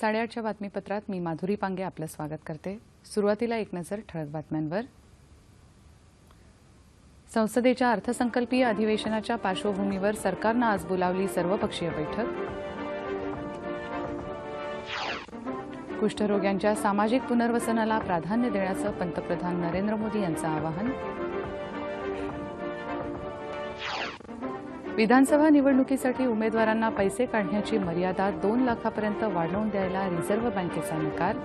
साडेआठच्या बातमीपत्रात मी माधुरी पांगे आपलं स्वागत करते. सुरुवातीला एक नजर ठळक बातम्यांवर. संसदेच्या अर्थसंकल्पीय अधिवेशनाच्या पार्श्वभूमीवर सरकारनं आज बोलावली सर्वपक्षीय बैठक. कुष्ठरोग्यांच्या सामाजिक पुनर्वसनाला प्राधान्य देण्याचं पंतप्रधान नरेंद्र मोदी यांचं आवाहन. विधानसभा निवडणुकीसाठी उमेदवारांना पैसे काढण्याची मर्यादा दोन लाखापर्यंत वाढवून द्यायला रिझर्व्ह बँकेचा नकार?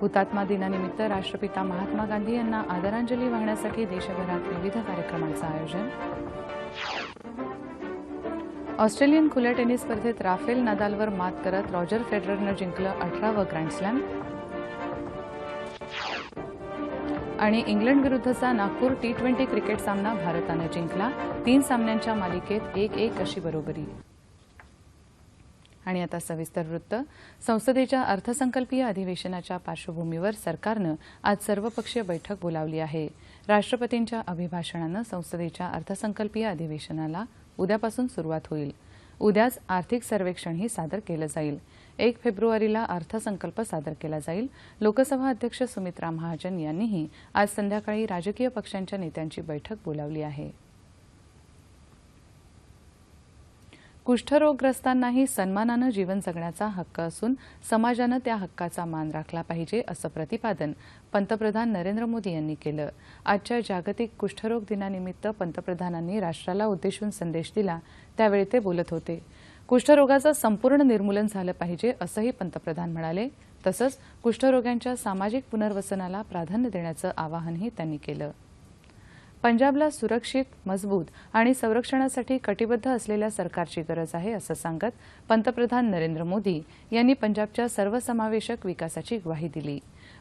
हुतात्मा दिनानिमित्त राष्ट्रपिता महात्मा गांधी यांना आदरांजली वाहण्यासाठी देशभरात विविध कार्यक्रमांचं आयोजन. ऑस्ट्रेलियन खुल्या टेनिस स्पर्धेत राफेल नदालवर मात करत रॉजर फेडररनं जिंकलं अठरावं ग्रँडस्लॅम आणि इंग्लंड विरुद्धचा नागपूर टी ट्वेंटी क्रिकेट सामना भारतानं जिंकला. तीन सामन्यांच्या मालिकेत एक एक अशी बरोबरी. आणि आता सविस्तर वृत्त. संसदेच्या अर्थसंकल्पीय अधिवेशनाच्या पार्श्वभूमीवर सरकारनं आज सर्वपक्षीय बैठक बोलावली आहे. राष्ट्रपतींच्या अभिभाषणानं संसदेच्या अर्थसंकल्पीय अधिवेशनाला उद्यापासून सुरुवात होईल. उद्याच आर्थिक सर्वेक्षणही सादर केलं जाईल. एक फेब्रुवारीला अर्थसंकल्प सादर केला जाईल. लोकसभा अध्यक्ष सुमित्रा महाजन यांनीही आज संध्याकाळी राजकीय पक्षांच्या नेत्यांची बैठक बोलावली आहे. कुष्ठरोगग्रस्तांनाही सन्मानानं जीवन जगण्याचा हक्क असून समाजानं त्या हक्काचा मान राखला पाहिजे असं प्रतिपादन पंतप्रधान नरेंद्र मोदी यांनी केलं. आजच्या जागतिक कुष्ठरोग दिनानिमित्त पंतप्रधानांनी राष्ट्राला उद्देशून संदेश दिला. त्यावेळी ते बोलत होते. कुष्ठरोगाचं संपूर्ण निर्मूलन झालं पाहिजे असंही पंतप्रधान म्हणाले. तसंच कुष्ठरोग्यांच्या सामाजिक पुनर्वसनाला प्राधान्य देण्याचं आवाहनही त्यांनी केलं. पंजाबला सुरक्षित मजबूत आणि संरक्षणासाठी कटिबद्ध असलेल्या सरकारची गरज आहे असं सांगत पंतप्रधान नरेंद्र मोदी यांनी पंजाबच्या सर्वसमावेशक विकासाची ग्वाही दिली.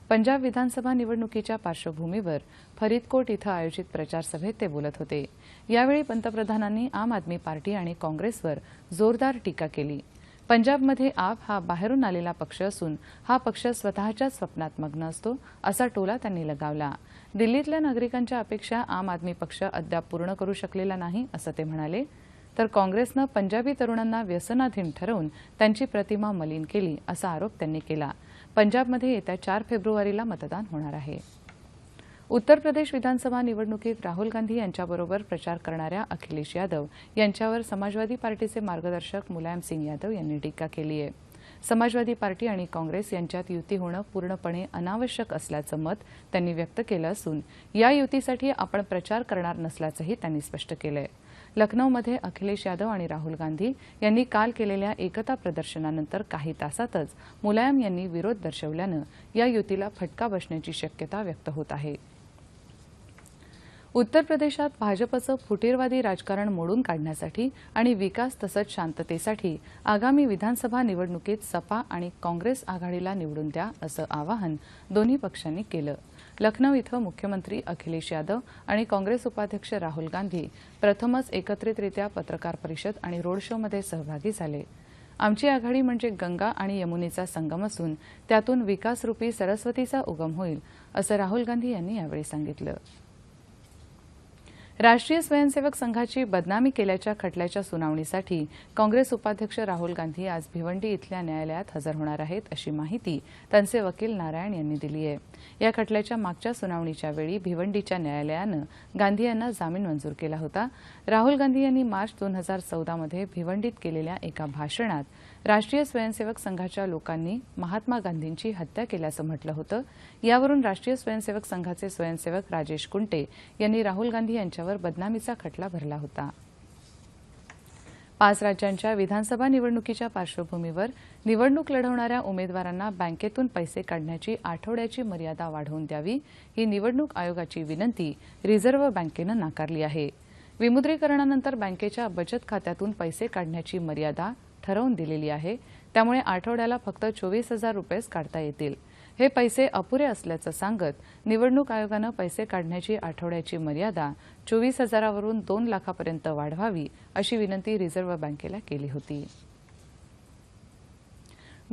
पंजाब विधानसभा निवडणुकीच्या पार्श्वभूमीवर फरीदकोट इथं आयोजित प्रचारसभेत ते बोलत होते. यावेळी पंतप्रधानांनी आम आदमी पार्टी आणि काँग्रेसवर जोरदार टीका केली. पंजाबमध्ये आप हा बाहेरून आलेला पक्ष असून हा पक्ष स्वतःच्याच स्वप्नात मग्न असतो असा टोला त्यांनी लगावला. दिल्लीतल्या नागरिकांच्या अपेक्षा आम आदमी पक्ष अद्याप पूर्ण करू शकलेला नाही असं ते म्हणाले. तर काँग्रेसनं पंजाबी तरुणांना व्यसनाधीन ठरवून त्यांची प्रतिमा मलिन केली असा आरोप त्यांनी केला. पंजाबमध्ये येत्या चार फेब्रुवारीला मतदान होणार आहे. उत्तर प्रदेश विधानसभा निवडणुकीत राहुल गांधी यांच्याबरोबर प्रचार करणाऱ्या अखिलेश यादव यांच्यावर समाजवादी पार्टीचे मार्गदर्शक मुलायम सिंग यादव यांनी टीका केली आहे समाजवादी पार्टी आणि काँग्रेस यांच्यात युती होणं पूर्णपणे अनावश्यक असल्याचं मत त्यांनी व्यक्त केलं असून या युतीसाठी आपण प्रचार करणार नसल्याचंही त्यांनी स्पष्ट केलं आहे लखनौमध्ये अखिलेश यादव आणि राहुल गांधी यांनी काल केलेल्या एकता प्रदर्शनानंतर काही तासातच मुलायम यांनी विरोध दर्शवल्यानं या युतीला फटका बसण्याची शक्यता व्यक्त होत आहे. उत्तर प्रदेशात भाजपचं फुटीरवादी राजकारण मोडून काढण्यासाठी आणि विकास तसंच शांततेसाठी आगामी विधानसभा निवडणुकीत सपा आणि काँग्रेस आघाडीला निवडून द्या असं आवाहन दोन्ही पक्षांनी केलं. लखनौ इथं मुख्यमंत्री अखिलेश यादव आणि काँग्रेस उपाध्यक्ष राहुल गांधी प्रथमच एकत्रितरित्या पत्रकार परिषद आणि रोड शोमध्ये सहभागी झाले. आमची आघाडी म्हणजे गंगा आणि यमुनेचा संगम असून त्यातून विकासरूपी सरस्वतीचा उगम होईल असं राहुल गांधी यांनी यावेळी सांगितलं. राष्ट्रीय स्वयंसेवक संघाची बदनामी केल्याच्या खटल्याच्या सुनावणीसाठी काँग्रेस उपाध्यक्ष राहुल गांधी आज भिवंडी इथल्या न्यायालयात हजर होणार आहेत अशी माहिती त्यांचे वकील नारायण यांनी दिली आहे. या खटल्याच्या मागच्या सुनावणीच्या वेळी भिवंडीच्या न्यायालयानं गांधी यांना जामीन मंजूर केला होता. राहुल गांधी यांनी मार्च दोन हजार चौदामध्ये भिवंडीत केलेल्या एका भाषणात राष्ट्रीय स्वयंसेवक संघाच्या लोकांनी महात्मा गांधींची हत्या केल्याचं म्हटलं होतं. यावरून राष्ट्रीय स्वयंसेवक संघाचे स्वयंसेवक राजेश कुंटे यांनी राहुल गांधी यांच्यावर बदनामीचा खटला भरला होता. पाच राज्यांच्या विधानसभा निवडणुकीच्या पार्श्वभूमीवर निवडणूक लढवणाऱ्या उमेदवारांना बँकेतून पैसे काढण्याची आठवड्याची मर्यादा वाढवून द्यावी ही निवडणूक आयोगाची विनंती रिझर्व्ह बँकेनं नाकारली आहे. विमुद्रीकरणानंतर बँकेच्या बचत खात्यातून पैसे काढण्याची मर्यादा ठरवून दिलेली आहे. त्यामुळे आठवड्याला फक्त चोवीस हजार रुपयेच काढता येतील. हे पैसे अपुरे असल्याचं सांगत निवडणूक आयोगानं पैसे काढण्याची आठवड्याची मर्यादा चोवीस हजारावरून दोन लाखापर्यंत वाढवावी अशी विनंती रिझर्व्ह बँकेला केली होती.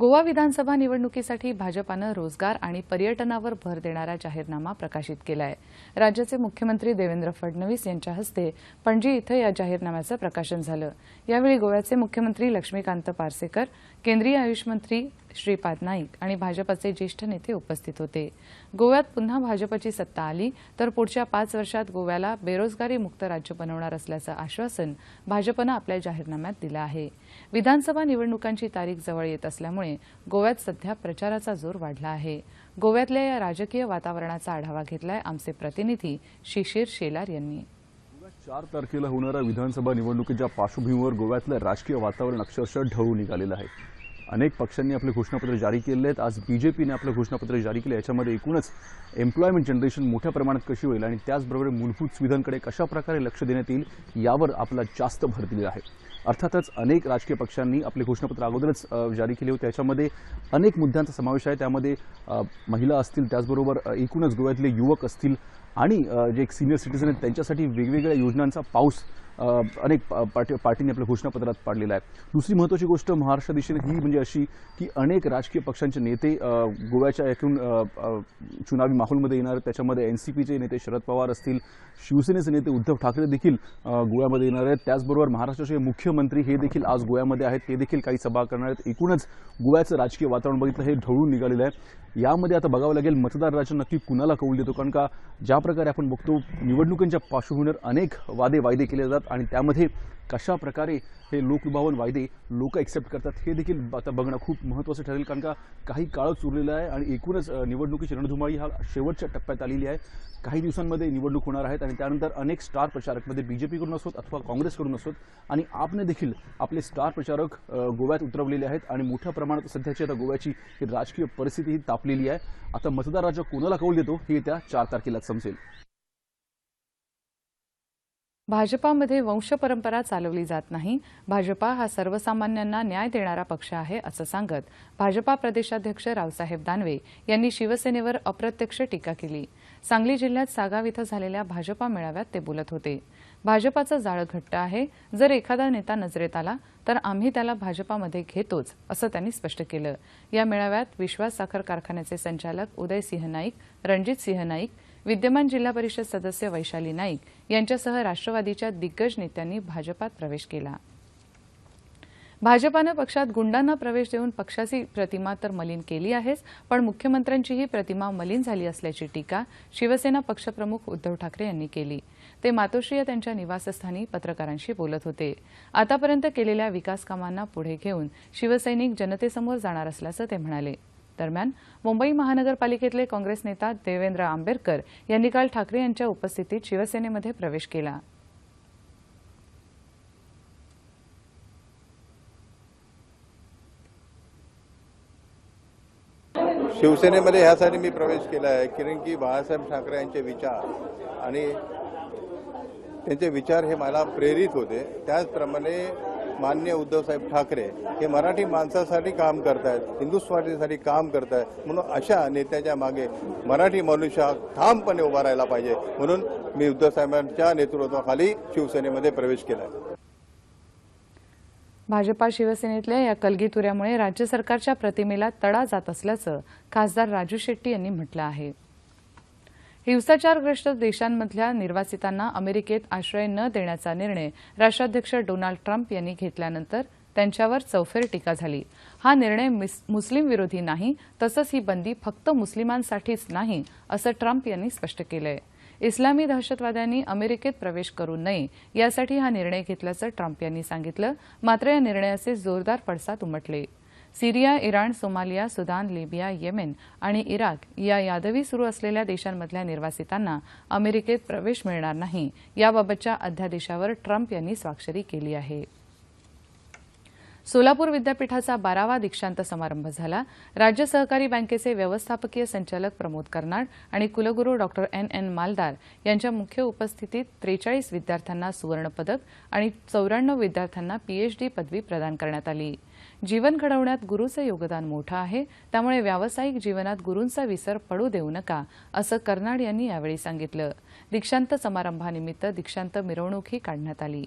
गोवा विधानसभा निवडणुकीसाठी भाजपानं रोजगार आणि पर्यटनावर भर देणारा जाहीरनामा प्रकाशित केला आहे राज्याचे मुख्यमंत्री देवेंद्र फडणवीस यांच्या हस्ते पणजी इथं या जाहीरनाम्याचं प्रकाशन झालं. यावेळी गोव्याचे मुख्यमंत्री लक्ष्मीकांत पार्सेकर केंद्रीय आयुष मंत्री श्रीपाद नाईक आणि भाजपचे ज्येष्ठ नेते उपस्थित होते. गोव्यात पुन्हा भाजपची सत्ता आली तर पुढच्या पाच वर्षात गोव्याला बेरोजगारी मुक्त राज्य बनवणार असल्याचं आश्वासन भाजपनं आपल्या जाहीरनाम्यात दिलं आहे. विधानसभा निवडणुकांची तारीख जवळ येत असल्यामुळे गोव्यात सध्या प्रचाराचा जोर वाढला आहे. गोव्यातल्या या राजकीय वातावरणाचा आढावा घेतलाय आमचे प्रतिनिधी शिशिर शेलार यांनी. चार तारखेला होणाऱ्या विधानसभा निवडणुकीच्या पार्श्वभूमीवर गोव्यातलं राजकीय वातावरण अक्षरशः ढळून निघालेलं आहे. अनेक पक्षांनी आपले घोषणापत्र जारी केले आहेत. आज बीजेपीने आपलं घोषणापत्र जारी केलं. याच्यामध्ये एकूणच एम्प्लॉयमेंट जनरेशन मोठ्या प्रमाणात कशी होईल आणि त्याचबरोबर मूलभूत सुविधांकडे कशा प्रकारे लक्ष देण्यात येईल यावर आपला जास्त भर दिलेला आहे. अर्थातच अनेक राजकीय पक्षांनी आपले घोषणापत्र अगोदरच जारी केले होते. त्याच्यामध्ये अनेक मुद्द्यांचा समावेश आहे. त्यामध्ये महिला असतील त्याचबरोबर एकूणच गोव्यातले युवक असतील आणि जे एक सिनियर सिटीजन आहेत त्यांच्यासाठी वेगवेगळ्या योजनांचा पाऊस अनेक पा- पार्टी पार्टींनी आपल्या घोषणापत्रात पाडलेला आहे. दुसरी महत्त्वाची गोष्ट महाराष्ट्र दिशेने ही म्हणजे अशी की अनेक राजकीय पक्षांचे नेते गोव्याच्या एकूण चुनावी माहोलमध्ये येणार त्याच्यामध्ये एन सी पीचे नेते शरद पवार असतील शिवसेनेचे नेते उद्धव ठाकरे देखील गोव्यामध्ये येणार आहेत. त्याचबरोबर महाराष्ट्राचे मुख्यमंत्री हे देखील आज गोव्यामध्ये आहेत. ते देखील काही सभा करणार आहेत. एकूणच गोव्याचं राजकीय वातावरण बघितलं हे ढळून निघालेलं आहे. यामध्ये आता बघावं लागेल मतदार राज्य नक्की कुणाला कौल देतो? कारण का ज्या प्रकारे आपण बघतो निवडणुकांच्या पार्श्वभूमीवर अनेक वादे वायदे केले जातात. आणि त्यामध्ये कशा प्रकारे हे लोकलुभावन वायदे लोक एक्सेप्ट करतात हे देखील आता बघणं खूप महत्त्वाचं ठरेल. कारण का काही काळच उरलेलं आहे आणि एकूणच निवडणुकीची रणधुमाळी हा शेवटच्या टप्प्यात आलेली आहे. काही दिवसांमध्ये निवडणूक होणार आहेत आणि त्यानंतर अनेक स्टार प्रचारक जे पीकडून असोत अथवा काँग्रेसकडून असोत आणि आपने देखील आपले स्टार प्रचारक गोव्यात उतरवलेले आहेत आणि मोठ्या प्रमाणात सध्याची आता गोव्याची ही राजकीय परिस्थिती ही तापलेली आहे. आता मतदार राजा कोणाला कौल देतो हे येत्या चार तारखेला समजेल. भाजपामध्ये वंशपरंपरा चालवली जात नाही. भाजपा हा सर्वसामान्यांना न्याय देणारा पक्ष आहे असं सांगत भाजपा प्रदेशाध्यक्ष रावसाहेब दानवे यांनी शिवसेनेवर अप्रत्यक्ष टीका केली. सांगली जिल्ह्यात सागाव इथं झालेल्या भाजपा मेळाव्यात ते बोलत होते. भाजपाचं जाळं घट्ट आहे. जर एखादा नेता नजरेत आला तर आम्ही त्याला भाजपामध्ये घेतोच असं त्यांनी स्पष्ट केलं. या मेळाव्यात विश्वास साखर कारखान्याचे संचालक उदय सिंह नाईक रणजित सिंह नाईक विद्यमान जिल्हा परिषद सदस्य वैशाली नाईक यांच्यासह राष्ट्रवादीच्या दिग्गज नेत्यांनी भाजपात प्रवेश केला. भाजपानं पक्षात गुंडांना प्रवेश देऊन पक्षाची प्रतिमा तर मलिन केली आहेच पण मुख्यमंत्र्यांचीही प्रतिमा मलिन झाली असल्याची टीका शिवसेना पक्षप्रमुख उद्धव ठाकरे यांनी केली. ते मातोश्री या त्यांच्या निवासस्थानी पत्रकारांशी बोलत होते. आतापर्यंत केलेल्या विकास कामांना पुढे घेऊन शिवसैनिक जनतेसमोर जाणार असल्याचं ते म्हणाले. दरम्यान मुंबई महानगरपालिकेतले काँग्रेस नेता देवेंद्र आंबेडकर यांनी काल ठाकरे यांच्या उपस्थितीत शिवसेनेमध्ये प्रवेश केला. शिवसेनेमध्ये ह्यासाठी मी प्रवेश केला आहे कारण की बाळासाहेब ठाकरे यांचे विचार आणि त्यांचे विचार हे मला प्रेरित होते. त्याचप्रमाणे मान्य उद्धवसाहेब ठाकरे हे मराठी माणसासाठी काम करतायत हिंदुस्वाटीसाठी काम करतायत. म्हणून अशा नेत्याच्या मागे मराठी मनुष्य हा ठामपणे उभा राहायला पाहिजे. म्हणून मी उद्धवसाहेबांच्या नेतृत्वाखाली शिवसेनेमध्ये प्रवेश केला आहे भाजपा शिवसेनेतल्या या कलगीतुऱ्यामुळे राज्य सरकारच्या प्रतिमेला तडा जात असल्याचं खासदार राजू शेट्टी यांनी म्हटलं आहे. हिंसाचारग्रस्त देशांमधल्या निर्वासितांना अमेरिकेत आश्रय न देण्याचा निर्णय राष्ट्राध्यक्ष डोनाल्ड ट्रम्प यांनी घेतल्यानंतर त्यांच्यावर चौफेर टीका झाली. हा निर्णय मिस- मुस्लिम विरोधी नाही तसंच ही बंदी फक्त मुस्लिमांसाठीच नाही असं ट्रम्प यांनी स्पष्ट केलंय. इस्लामी दहशतवाद्यांनी अमेरिकेत प्रवेश करू नये यासाठी हा निर्णय घेतल्याचं ट्रम्प यांनी सांगितलं मात्र या निर्णयाचे जोरदार पडसाद उमटले. Syria Iran Somalia Sudan Libya Yemen आणि इराक या यादवी सुरू असलेल्या देशांमधल्या निर्वासितांना अमेरिकेत प्रवेश मिळणार नाही. याबाबतच्या अध्यादेशावर ट्रम्प यांनी स्वाक्षरी केली आहे. सोलापूर विद्यापीठाचा बारावा दीक्षांत समारंभ झाला. राज्य सहकारी बँकेचे व्यवस्थापकीय संचालक प्रमोद कर्नाड आणि कुलगुरू डॉक्टर एन एन मालदार यांच्या मुख्य उपस्थितीत त्रेचाळीस विद्यार्थ्यांना सुवर्णपदक आणि चौऱ्याण्णव विद्यार्थ्यांना पीएचडी पदवी प्रदान करण्यात आली. जीवन घडवण्यात गुरुचं योगदान मोठं आहे. त्यामुळे व्यावसायिक जीवनात गुरूंचा विसर पडू देऊ नका असं कर्नाड यांनी यावेळी सांगितलं. दीक्षांत समारंभानिमित्त दीक्षांत मिरवणूकही काढण्यात आली.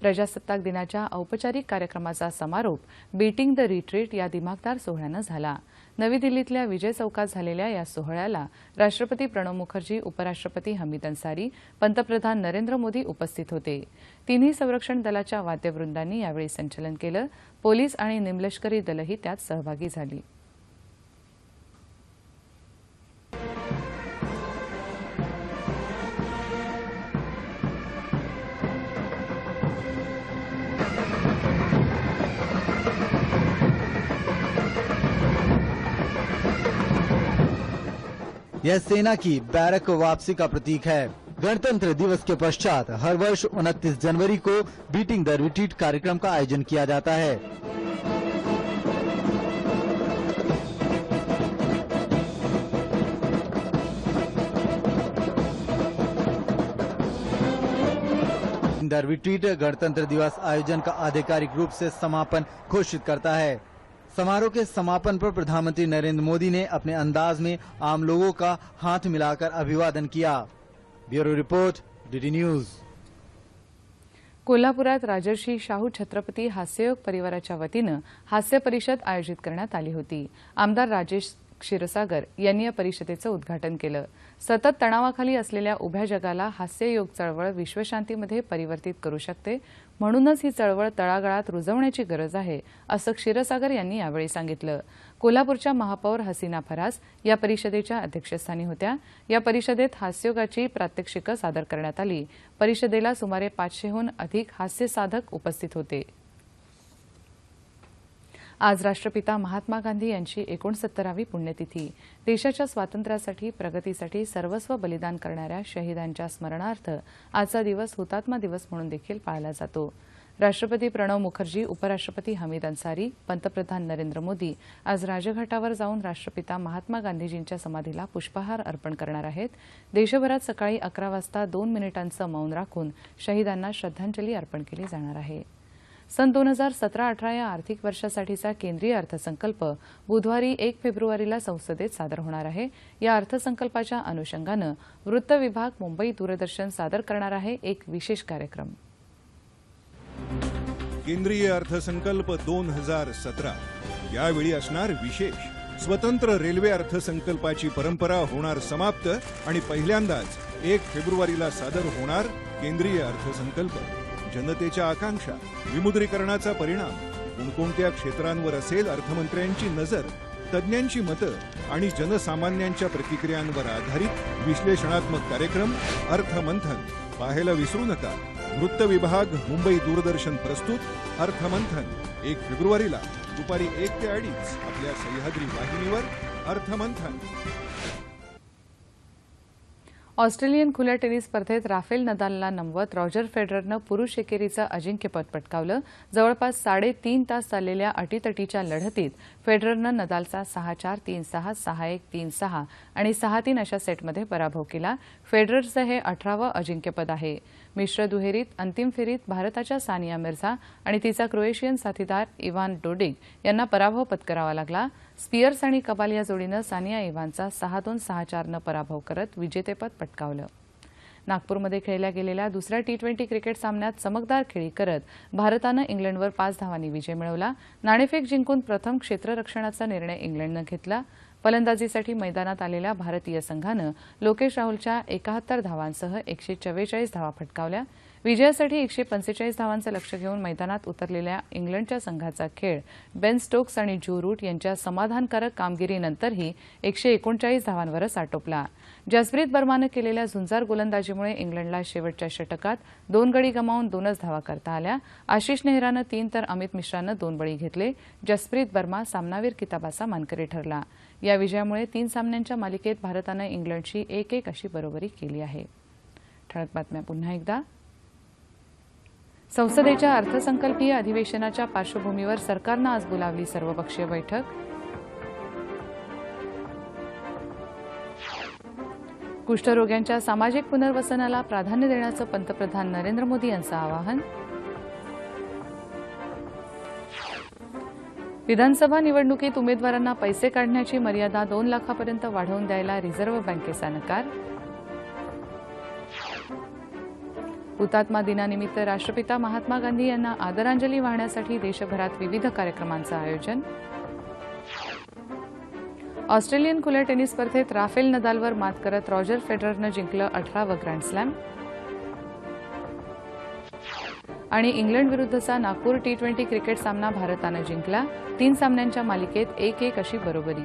प्रजासत्ताक दिनाच्या औपचारिक कार्यक्रमाचा समारोप बीटिंग द रिट्रीट या दिमागदार सोहळ्यानं झाला. नवी दिल्लीतल्या विजय चौकात झालेल्या या सोहळ्याला राष्ट्रपती प्रणव मुखर्जी उपराष्ट्रपती हमीद अन्सारी पंतप्रधान नरेंद्र मोदी उपस्थित होते. तिन्ही संरक्षण दलाच्या वाद्यवृंदांनी यावेळी संचलन केलं. पोलीस आणि निमलष्करी दलही त्यात सहभागी झाली. यह सेना की बैरक वापसी का प्रतीक है। गणतंत्र दिवस के पश्चात हर वर्ष 29 जनवरी को बीटिंग द रिट्रीट कार्यक्रम का आयोजन किया जाता है। द रिट्रीट गणतंत्र दिवस आयोजन का आधिकारिक रूप से समापन घोषित करता है। समारोह के समापन पर प्रधानमंत्री नरेंद्र मोदी ने अपने अंदाज में आम लोगों का हाथ मिलाकर अभिवादन KIA. Bureau report DD news. कोल्हापुरात राजर्षी शाहू छत्रपती हास्ययोग परिवाराच्या वतीनं हास्य परिषद आयोजित करण्यात आली होती. आमदार राजेश क्षीरसागर यांनी या परिषदेचं उद्घाटन केलं. सतत तणावाखाली असलेल्या उभ्या जगाला हास्ययोग चळवळ विश्वशांतीमध्ये परिवर्तित करू शकते म्हणूनच ही चळवळ तळागाळात रुजवण्याची गरज आहे असं क्षीरसागर यांनी यावेळी सांगितलं. कोल्हापूरच्या महापौर हसीना फरास या परिषदेच्या अध्यक्षस्थानी होत्या. या परिषदेत हास्योगाची प्रात्यक्षिकं सादर करण्यात आली. परिषदेला सुमारे पाचशेहून अधिक हास्यसाधक उपस्थित होते. आज राष्ट्रपिता महात्मा गांधी यांची एकोणसत्तरावी पुण्यतिथी. देशाच्या स्वातंत्र्यासाठी प्रगतीसाठी सर्वस्व बलिदान करणाऱ्या शहीदांच्या स्मरणार्थ आजचा दिवस हुतात्मा दिवस म्हणून देखील पाळला जातो. राष्ट्रपती प्रणव मुखर्जी उपराष्ट्रपती हमीद अन्सारी पंतप्रधान नरेंद्र मोदी आज राजघाटावर जाऊन राष्ट्रपिता महात्मा गांधीजींच्या समाधीला पुष्पहार अर्पण करणार आहेत. देशभरात सकाळी अकरा वाजता दोन मिनिटांचं मौन राखून शहीदांना श्रद्धांजली अर्पण केली जाणार आहे. सन दोन हजार सतरा अठरा या आर्थिक वर्षासाठीचा केंद्रीय अर्थसंकल्प बुधवारी एक फेब्रुवारीला संसदेत सादर होणार आहे. या अर्थसंकल्पाच्या अनुषंगानं वृत्त विभाग मुंबई दूरदर्शन सादर करणार आहे एक विशेष कार्यक्रम. केंद्रीय अर्थसंकल्प दोन हजार सतरा. यावेळी असणार विशेष. स्वतंत्र रेल्वे अर्थसंकल्पाची परंपरा होणार समाप्त आणि पहिल्यांदाच एक फेब्रुवारीला सादर होणार केंद्रीय अर्थसंकल्प. जनतेच्या आकांक्षा विमुद्रीकरणाचा परिणाम कोणकोणत्या क्षेत्रांवर असेल अर्थमंत्र्यांची नजर तज्ज्ञांची मतं आणि जनसामान्यांच्या प्रतिक्रियांवर आधारित विश्लेषणात्मक कार्यक्रम अर्थमंथन. पाहायला विसरू नका. वृत्त विभाग मुंबई दूरदर्शन प्रस्तुत अर्थमंथन. एक फेब्रुवारीला. दुपारी एक ते अडीच. आपल्या सह्याद्री वाहिनीवर अर्थमंथन. ऑस्ट्रेलियन खुल्या टेनिस स्पर्धेत राफेल नदालला नमवत रॉजर फेडररनं पुरुष एकेरीचं अजिंक्यपद पटकावलं. जवळपास साडेतीन तास चाललेल्या अटीतटीच्या लढतीत फेडररनं नदालचा सहा चार तीन सहा सहा एक तीन सहा आणि सहा तीन अशा सेटमध्ये पराभव केला. फेडररचं हे अठरावं अजिंक्यपद आहे. मिश्र दुहेरीत अंतिम फेरीत भारताच्या सानिया मिर्झा आणि तिचा क्रोएशियन साथीदार इव्हान डोडिग यांना पराभव पत्करावा लागला. स्पियर्स आणि कबाल या जोडीनं सानिया इव्हानचा सहा दोन सहा चारनं पराभव करत विजेतेपद पटकावलं. नागपूरमध्ये खेळल्या गेलेल्या दुसऱ्या टी ट्वेंटी क्रिकेट सामन्यात चमकदार खेळी करत भारतानं इंग्लंडवर पाच धावांनी विजय मिळवला. नाणेफेक जिंकून प्रथम क्षेत्ररक्षणाचा निर्णय इंग्लंडनं घेतला. फलंदाजीसाठी मैदानात आलेल्या भारतीय संघानं लोकेश राहुलच्या एकाहत्तर धावांसह एकशे चव्वेचाळीस धावा फटकावल्या. विजयासाठी एकशे पंचेचाळीस धावांचं लक्ष घेऊन मैदानात उतरलेल्या इंग्लंडच्या संघाचा खेळ बेन स्टोक्स आणि ज्यू रूट यांच्या समाधानकारक कामगिरीनंतरही एकशे एकोणचाळीस धावांवरच आटोपला. जसप्रीत बर्मानं केलेल्या झुंजार गोलंदाजीमुळे इंग्लंडला शेवटच्या षटकात दोन गडी गमावून दोनच धावा करता आल्या. आशिष नेहरानं तीन तर अमित मिश्रानं दोन बळी घेतले. जसप्रीत बर्मा सामनावीर किताबाचा मानकरी ठरला. या विजयामुळे तीन सामन्यांच्या मालिकेत भारतानं इंग्लंडशी एक एक अशी बरोबरी केली आहे. ठळक बातम्या पुन्हा एकदा. संसदेच्या अर्थसंकल्पीय अधिवेशनाच्या पार्श्वभूमीवर सरकारनं आज बोलावली सर्वपक्षीय बैठक. कुष्ठरोग्यांच्या सामाजिक पुनर्वसनाला प्राधान्य देण्याचं पंतप्रधान नरेंद्र मोदी यांचं आवाहन. विधानसभा निवडणुकीत उमेदवारांना पैसे काढण्याची मर्यादा दोन लाखापर्यंत वाढवून द्यायला रिझर्व्ह बँकेचा नकार. हुतात्मा दिनानिमित्त राष्ट्रपिता महात्मा गांधी यांना आदरांजली वाहण्यासाठी देशभरात विविध कार्यक्रमांचं आयोजन. ऑस्ट्रेलियन खुल्या टेनिस स्पर्धेत राफेल नदालवर मात करत रॉजर फेडररनं जिंकलं अठरावं ग्रँड स्लॅम. आणि इंग्लंड विरुद्धचा नागपूर टी ट्वेंटी क्रिकेट सामना भारतानं जिंकला. तीन सामन्यांच्या मालिकेत एक एक अशी बरोबरी.